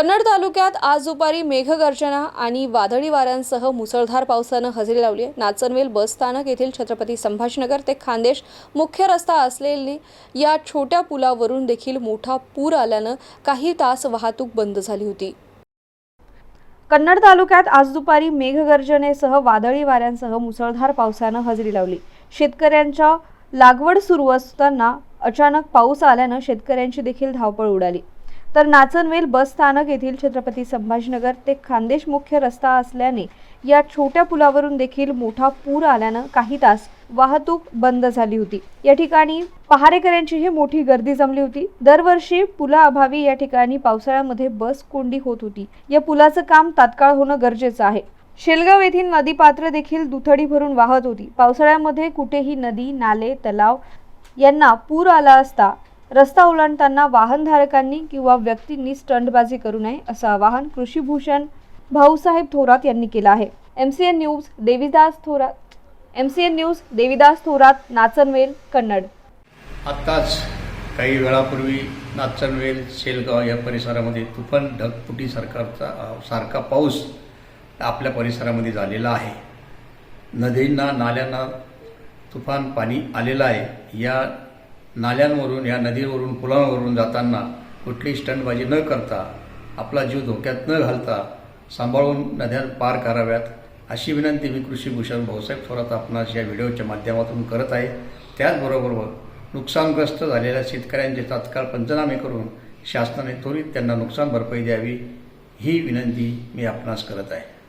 कन्नड तालुक्यात आज दुपारी मेघगर्जना आणि वादळी वाऱ्यांसह मुसळधार पावसानं हजेरी लावली आहे. नाचनवेल बस स्थानक येथील छत्रपती संभाजीनगर ते खानदेश मुख्य रस्ता असलेली या छोट्या पुलावरून देखील मोठा पूर आल्यानं काही तास वाहतूक बंद झाली होती. कन्नड तालुक्यात आज दुपारी मेघगर्जनेसह वादळी वाऱ्यांसह मुसळधार पावसानं हजेरी लावली. शेतकऱ्यांच्या लागवड सुरू असताना अचानक पाऊस आल्यानं शेतकऱ्यांची देखील धावपळ उडाली. तर नाचनवेल बस स्थानक येथील छत्रपती संभाजीनगर ते खान्देश मुख्य रस्ता असल्याने या छोट्या पुलावरून देखील मोठा पूर आल्यानं काही तास वाहतूक बंद झाली होती. या ठिकाणी पहारेकऱ्यांचीही मोठी गर्दी जमली होती. दरवर्षी पुलाअभावी या ठिकाणी पावसाळ्यामध्ये बस कोंडी होत होती. या पुलाचं काम तात्काळ होणं गरजेचं आहे. शेलगाव येथील नदीपात्र देखील दुथडी भरून वाहत होती. पावसाळ्यामध्ये कुठेही नदी नाले तलाव यांना पूर आला असता रस्ता ओलांडताना वाहनधारकांनी किंवा व्यक्तींनी स्टंटबाजी करू नये असं आवाहन कृषीभूषण भाऊसाहेब थोरात यांनी केलं आहे. M C N news Devidas Thorat M C N news Devidas Thorat Nachanvel Kannad. आत्ताच काही वेळापूर्वी नाचनवेल शेलगाव या परिसरामध्ये तुफान ढगफुटी सरकारचा सारखा पाऊस आपल्या परिसरामध्ये झालेला आहे. नदींना नाल्यांना तुफान पाणी आलेलं आहे. या नाल्यांवरून या नदीवरून पुलांवरून जाताना कुठली स्टंटबाजी न करता आपला जीव धोक्यात न घालता सांभाळून नद्या पार कराव्यात अशी विनंती मी कृषीभूषण भाऊसाहेब थोरात आपणास या व्हिडिओच्या माध्यमातून करत आहे. त्याचबरोबर नुकसानग्रस्त झालेल्या शेतकऱ्यांचे तात्काळ पंचनामे करून शासनाने त्वरित त्यांना नुकसान भरपाई द्यावी ही विनंती मी आपणास करत आहे.